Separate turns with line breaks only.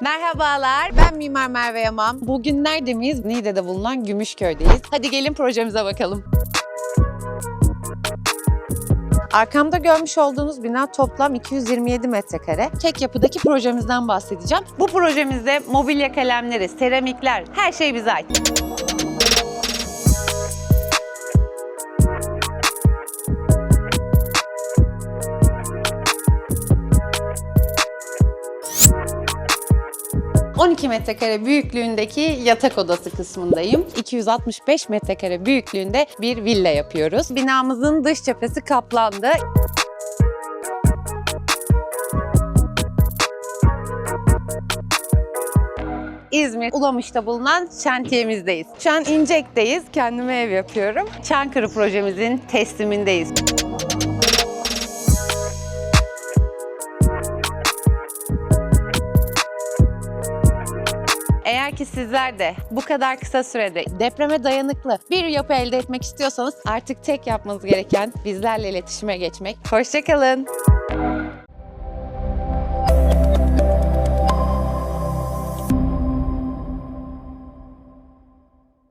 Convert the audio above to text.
Merhabalar, ben Mimar Merve Yaman. Bugün nerede miyiz? Niğde'de bulunan Gümüşköy'deyiz. Hadi gelin projemize bakalım. Arkamda görmüş olduğunuz bina toplam 227 metrekare. Kek yapıdaki projemizden bahsedeceğim. Bu projemizde mobilya kalemleri, seramikler, her şey bize ait. ...12 metrekare büyüklüğündeki yatak odası kısmındayım. 265 metrekare büyüklüğünde bir villa yapıyoruz. Binamızın dış cephesi kaplandı. İzmir Ulamış'ta bulunan şantiyemizdeyiz. Şu an İncek'teyiz. Kendime ev yapıyorum. Çankırı projemizin teslimindeyiz. Eğer ki sizler de bu kadar kısa sürede depreme dayanıklı bir yapı elde etmek istiyorsanız artık tek yapmanız gereken bizlerle iletişime geçmek. Hoşçakalın.